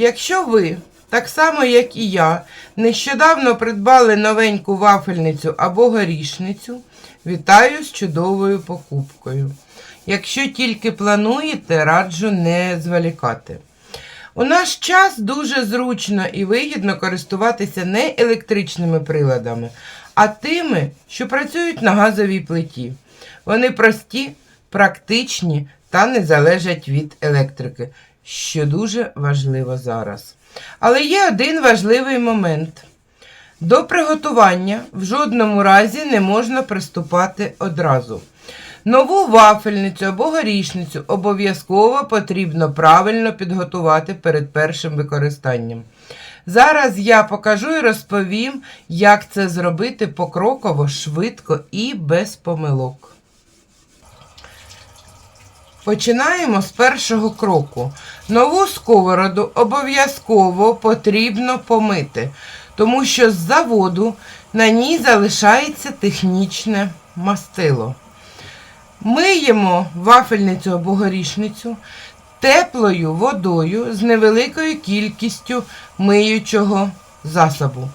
Якщо ви, так само як і я, нещодавно придбали новеньку вафельницю або горішницю, вітаю з чудовою покупкою. Якщо тільки плануєте, раджу не зволікати. У наш час дуже зручно і вигідно користуватися не електричними приладами, а тими, що працюють на газовій плиті. Вони прості, практичні та не залежать від електрики, що дуже важливо зараз. Але є один важливий момент. До приготування в жодному разі не можна приступати одразу. Нову вафельницю або горішницю обов'язково потрібно правильно підготувати перед першим використанням. Зараз я покажу і розповім, як це зробити покроково, швидко і без помилок. Починаємо з першого кроку. Нову сковороду обов'язково потрібно помити, тому що з заводу на ній залишається технічне мастило. Миємо вафельницю або горішницю теплою водою з невеликою кількістю миючого засобу.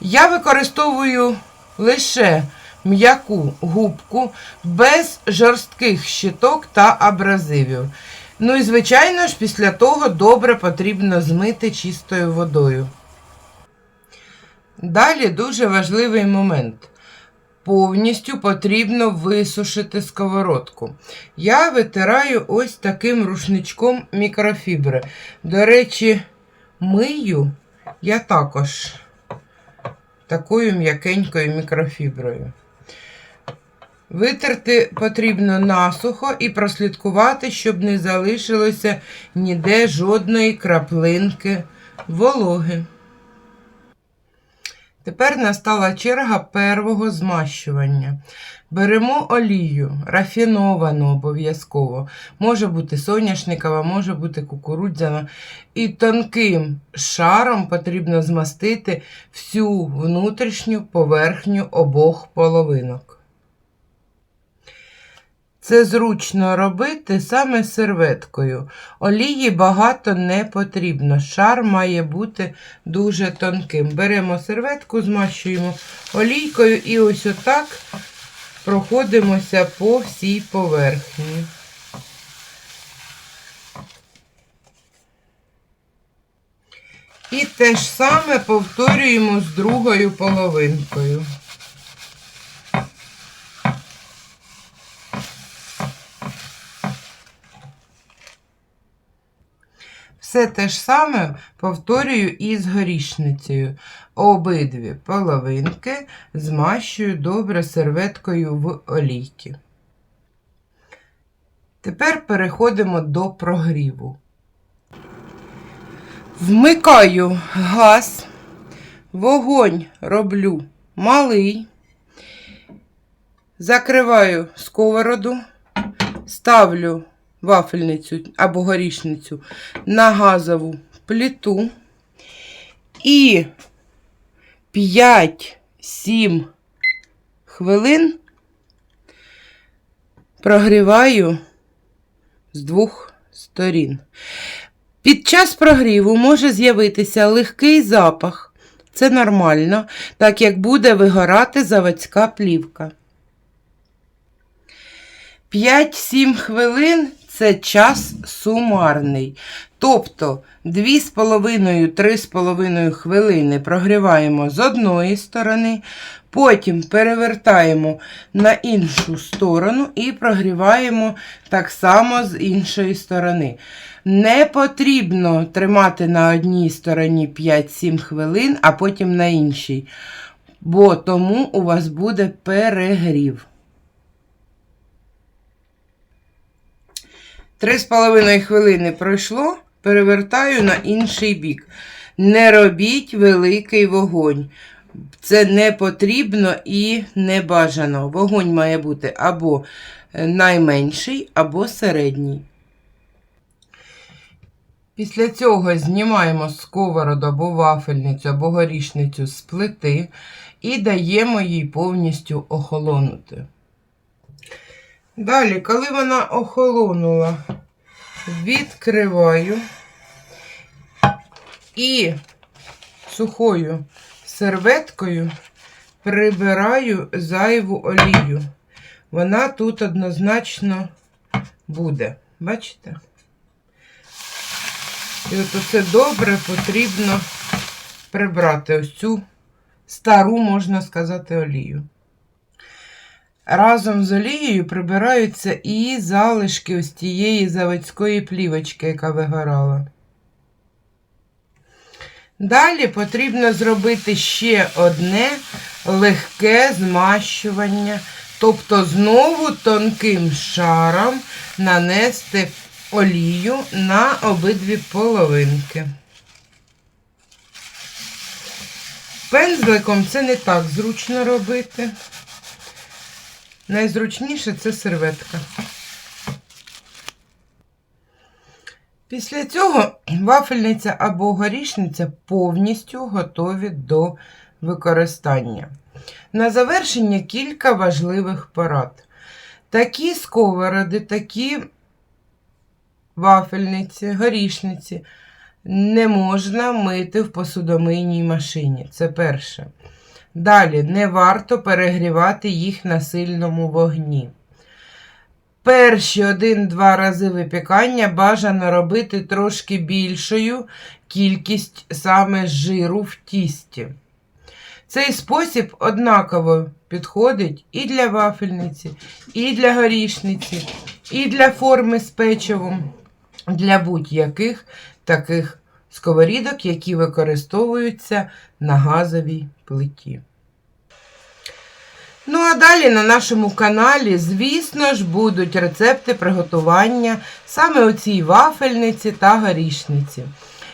Я використовую лише м'яку губку без жорстких щиток та абразивів. Ну і, звичайно ж, після того добре потрібно змити чистою водою. Далі дуже важливий момент. Повністю потрібно висушити сковородку. Я витираю ось таким рушничком мікрофібри. До речі, мию я також такою м'якенькою мікрофіброю. Витерти потрібно насухо і прослідкувати, щоб не залишилося ніде жодної краплинки вологи. Тепер настала черга первого змащування. Беремо олію, рафіновану обов'язково. Може бути соняшникова, може бути кукурудзяна. І тонким шаром потрібно змастити всю внутрішню поверхню обох половинок. Це зручно робити саме серветкою. Олії багато не потрібно. Шар має бути дуже тонким. Беремо серветку, змащуємо олійкою і ось отак проходимося по всій поверхні. І те ж саме повторюємо з другою половинкою. Все те ж саме повторюю і з горішницею. Обидві половинки змащую добре серветкою в олійки. Тепер переходимо до прогріву. Вмикаю газ, вогонь роблю малий, закриваю сковороду, ставлю вафельницю або горішницю на газову плиту і 5-7 хвилин прогріваю з двох сторін. Під час прогріву може з'явитися легкий запах. Це нормально, так як буде вигорати заводська плівка. 5-7 хвилин це час сумарний. Тобто 2,5-3,5 хвилини прогріваємо з одної сторони, потім перевертаємо на іншу сторону і прогріваємо так само з іншої сторони. Не потрібно тримати на одній стороні 5-7 хвилин, а потім на іншій, бо тому у вас буде перегрів. Три з половиною хвилини пройшло, перевертаю на інший бік. Не робіть великий вогонь. Це не потрібно і не бажано. Вогонь має бути або найменший, або середній. Після цього знімаємо сковороду або вафельницю, або горішницю з плити і даємо їй повністю охолонути. Далі, коли вона охолонула, відкриваю І сухою серветкою прибираю зайву олію. Вона тут однозначно буде. Бачите? І от оце добре потрібно прибрати ось цю стару, можна сказати, олію. Разом з олією прибираються і залишки ось тієї заводської плівочки, яка вигорала. Далі потрібно зробити ще одне легке змащування, тобто знову тонким шаром нанести олію на обидві половинки. Пензликом це не так зручно робити. Найзручніше це серветка. Після цього вафельниця або горішниця повністю готові до використання. На завершення кілька важливих порад. Такі сковороди, такі вафельниці, горішниці не можна мити в посудомийній машині. Це перше. Далі не варто перегрівати їх на сильному вогні. Перші один-два рази випікання бажано робити трошки більшою кількість саме жиру в тісті. Цей спосіб однаково підходить і для вафельниці, і для горішниці, і для форми з печивом, для будь-яких таких сковорідок, які використовуються на газовій плиті. Ну, а далі на нашому каналі, звісно ж, будуть рецепти приготування саме у цій вафельниці та горішниці.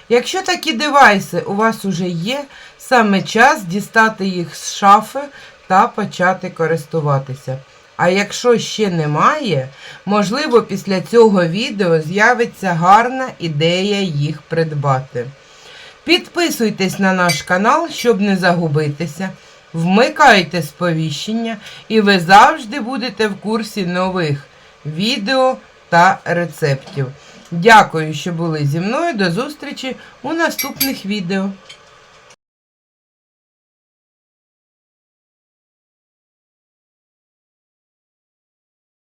Якщо такі девайси у вас уже є, саме час дістати їх з шафи та почати користуватися. А якщо ще немає, можливо, після цього відео з'явиться гарна ідея їх придбати. Підписуйтесь на наш канал, щоб не загубитися. Вмикайте сповіщення, і ви завжди будете в курсі нових відео та рецептів. Дякую, що були зі мною. До зустрічі у наступних відео.